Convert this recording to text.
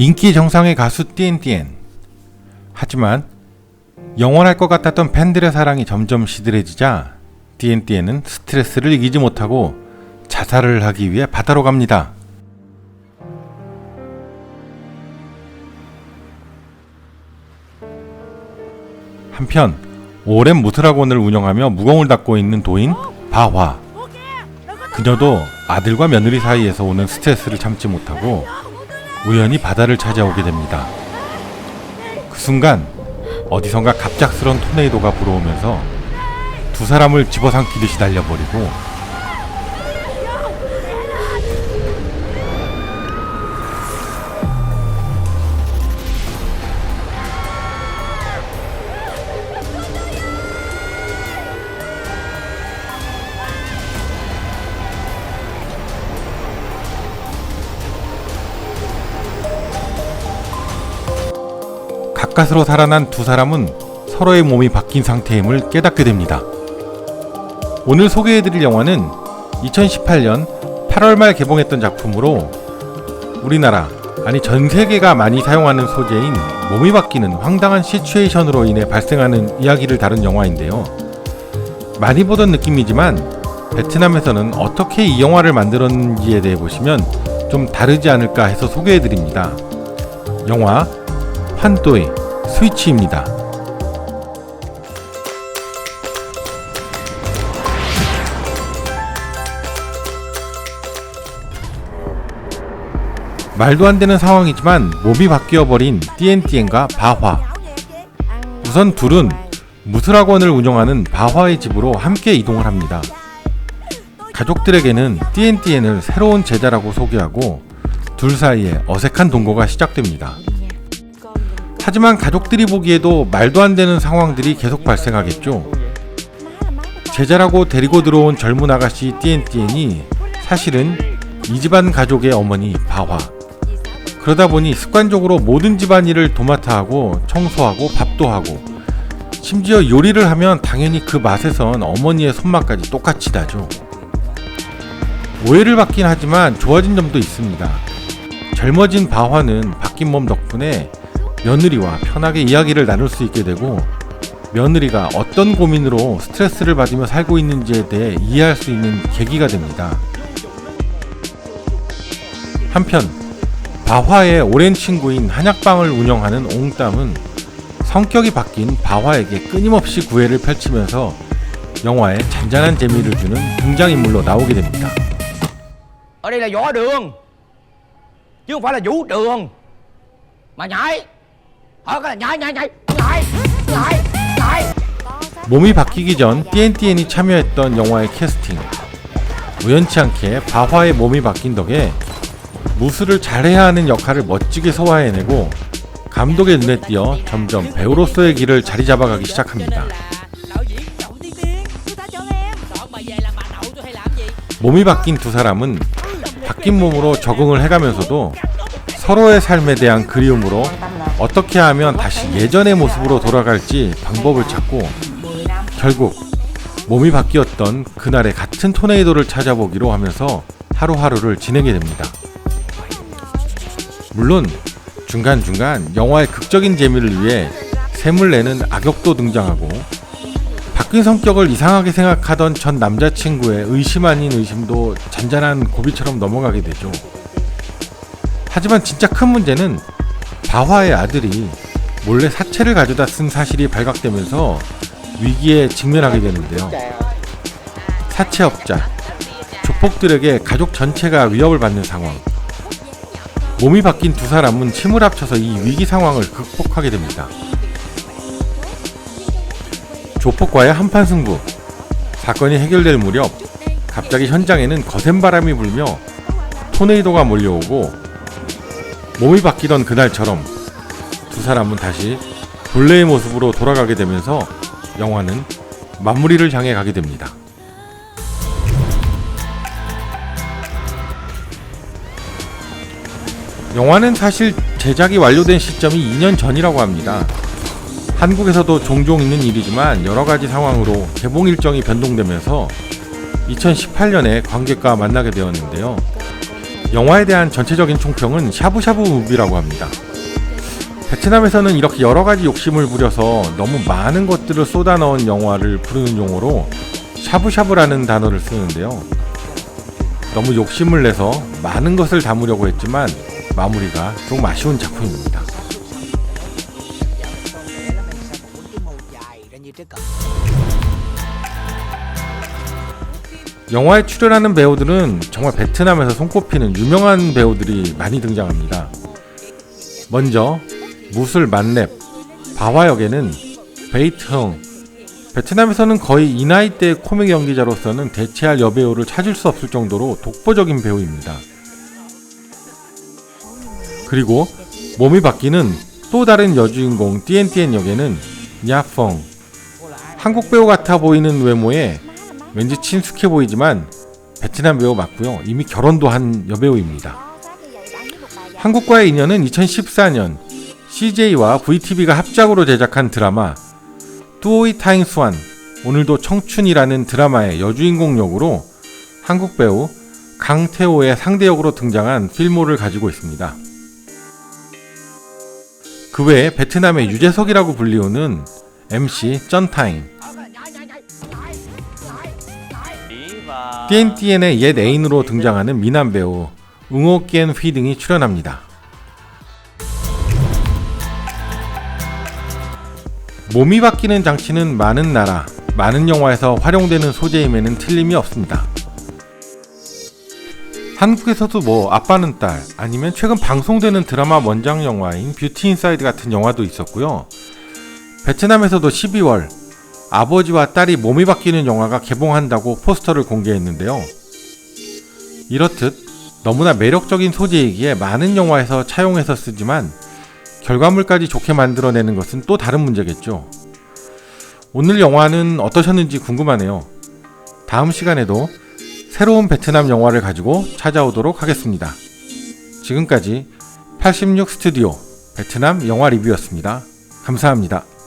인기 정상의 가수 띠엔띠엔. 하지만 영원할 것 같았던 팬들의 사랑이 점점 시들해지자 띠엔띠엔은 스트레스를 이기지 못하고 자살을 하기 위해 바다로 갑니다. 한편 오랜 무트락원을 운영하며 무공을 닦고 있는 도인 바화. 그녀도 아들과 며느리 사이에서 오는 스트레스를 참지 못하고 우연히 바다를 찾아오게 됩니다. 그 순간 어디선가 갑작스런 토네이도가 불어오면서 두 사람을 집어삼키듯이 날려버리고 가까스로 살아난 두 사람은 서로의 몸이 바뀐 상태임을 깨닫게 됩니다. 오늘 소개해드릴 영화는 2018년 8월 말 개봉했던 작품으로 우리나라 아니 전 세계가 많이 사용하는 소재인 몸이 바뀌는 황당한 시츄에이션으로 인해 발생하는 이야기를 다룬 영화인데요. 많이 보던 느낌이지만 베트남에서는 어떻게 이 영화를 만들었는지에 대해 보시면 좀 다르지 않을까 해서 소개해드립니다. 영화 환도의 스위치입니다. 말도 안 되는 상황이지만 몸이 바뀌어 버린 띠엔띠엔과 바화. 우선 둘은 무술학원을 운영하는 바화의 집으로 함께 이동을 합니다. 가족들에게는 띠엔띠엔을 새로운 제자라고 소개하고 둘 사이에 어색한 동거가 시작됩니다. 하지만 가족들이 보기에도 말도 안 되는 상황들이 계속 발생하겠죠. 제자라고 데리고 들어온 젊은 아가씨 띠엔띠엔이 사실은 이 집안 가족의 어머니 바화. 그러다 보니 습관적으로 모든 집안일을 도맡아 하고 청소하고 밥도 하고 심지어 요리를 하면 당연히 그 맛에선 어머니의 손맛까지 똑같이 나죠. 오해를 받긴 하지만 좋아진 점도 있습니다. 젊어진 바화는 바뀐 몸 덕분에 며느리와 편하게 이야기를 나눌 수 있게 되고 며느리가 어떤 고민으로 스트레스를 받으며 살고 있는지에 대해 이해할 수 있는 계기가 됩니다. 한편 바화의 오랜 친구인 한약방을 운영하는 옹담은 성격이 바뀐 바화에게 끊임없이 구애를 펼치면서 영화에 잔잔한 재미를 주는 등장인물로 나오게 됩니다. Ở đây đường Chứ vũ đường Mà nhảy 몸이 바뀌기 전 띠엔띠엔이 참여했던 영화의 캐스팅. 우연치 않게 바화의 몸이 바뀐 덕에 무술을 잘해야 하는 역할을 멋지게 소화해내고 감독의 눈에 띄어 점점 배우로서의 길을 자리 잡아가기 시작합니다. 몸이 바뀐 두 사람은 바뀐 몸으로 적응을 해가면서도 서로의 삶에 대한 그리움으로 어떻게 하면 다시 예전의 모습으로 돌아갈지 방법을 찾고 결국 몸이 바뀌었던 그날의 같은 토네이도를 찾아보기로 하면서 하루하루를 지내게 됩니다. 물론 중간중간 영화의 극적인 재미를 위해 샘을 내는 악역도 등장하고 바뀐 성격을 이상하게 생각하던 전 남자친구의 의심 아닌 의심도 잔잔한 고비처럼 넘어가게 되죠. 하지만 진짜 큰 문제는 바화의 아들이 몰래 사체를 가져다 쓴 사실이 발각되면서 위기에 직면하게 되는데요. 사채업자, 조폭들에게 가족 전체가 위협을 받는 상황. 몸이 바뀐 두 사람은 힘을 합쳐서 이 위기 상황을 극복하게 됩니다. 조폭과의 한판 승부. 사건이 해결될 무렵 갑자기 현장에는 거센 바람이 불며 토네이도가 몰려오고 몸이 바뀌던 그날처럼 두 사람은 다시 본래의 모습으로 돌아가게 되면서 영화는 마무리를 향해 가게 됩니다. 영화는 사실 제작이 완료된 시점이 2년 전이라고 합니다. 한국에서도 종종 있는 일이지만 여러 가지 상황으로 개봉 일정이 변동되면서 2018년에 관객과 만나게 되었는데요. 영화에 대한 전체적인 총평은 샤브샤브 무비라고 합니다. 베트남에서는 이렇게 여러 가지 욕심을 부려서 너무 많은 것들을 쏟아 넣은 영화를 부르는 용어로 샤브샤브라는 단어를 쓰는데요. 너무 욕심을 내서 많은 것을 담으려고 했지만 마무리가 조금 아쉬운 작품입니다. 영화에 출연하는 배우들은 정말 베트남에서 손꼽히는 유명한 배우들이 많이 등장합니다. 먼저 무술 만렙 바화 역에는 베이트흥 베트남에서는 거의 이 나이대 코믹 연기자로서는 대체할 여배우를 찾을 수 없을 정도로 독보적인 배우입니다. 그리고 몸이 바뀌는 또 다른 여주인공 띠엔띠엔 역에는 냐펑 한국 배우 같아 보이는 외모에 왠지 친숙해 보이지만 베트남 배우 맞고요. 이미 결혼도 한 여배우입니다. 한국과의 인연은 2014년 CJ와 VTV가 합작으로 제작한 드라마 뚜오이 타잉스완 오늘도 청춘이라는 드라마의 여주인공 역으로 한국 배우 강태호의 상대 역으로 등장한 필모를 가지고 있습니다. 그 외에 베트남의 유재석이라고 불리우는 MC 쩐타잉 띠엔띠엔의 옛 애인으로 등장하는 미남 배우 응오끼엔 휘 등이 출연합니다. 몸이 바뀌는 장치는 많은 나라, 많은 영화에서 활용되는 소재임에는 틀림이 없습니다. 한국에서도 뭐 아빠는 딸 아니면 최근 방송되는 드라마 원작 영화인 뷰티 인사이드 같은 영화도 있었고요. 베트남에서도 12월 아버지와 딸이 몸이 바뀌는 영화가 개봉한다고 포스터를 공개했는데요. 이렇듯 너무나 매력적인 소재이기에 많은 영화에서 차용해서 쓰지만 결과물까지 좋게 만들어내는 것은 또 다른 문제겠죠. 오늘 영화는 어떠셨는지 궁금하네요. 다음 시간에도 새로운 베트남 영화를 가지고 찾아오도록 하겠습니다. 지금까지 86 스튜디오 베트남 영화 리뷰였습니다. 감사합니다.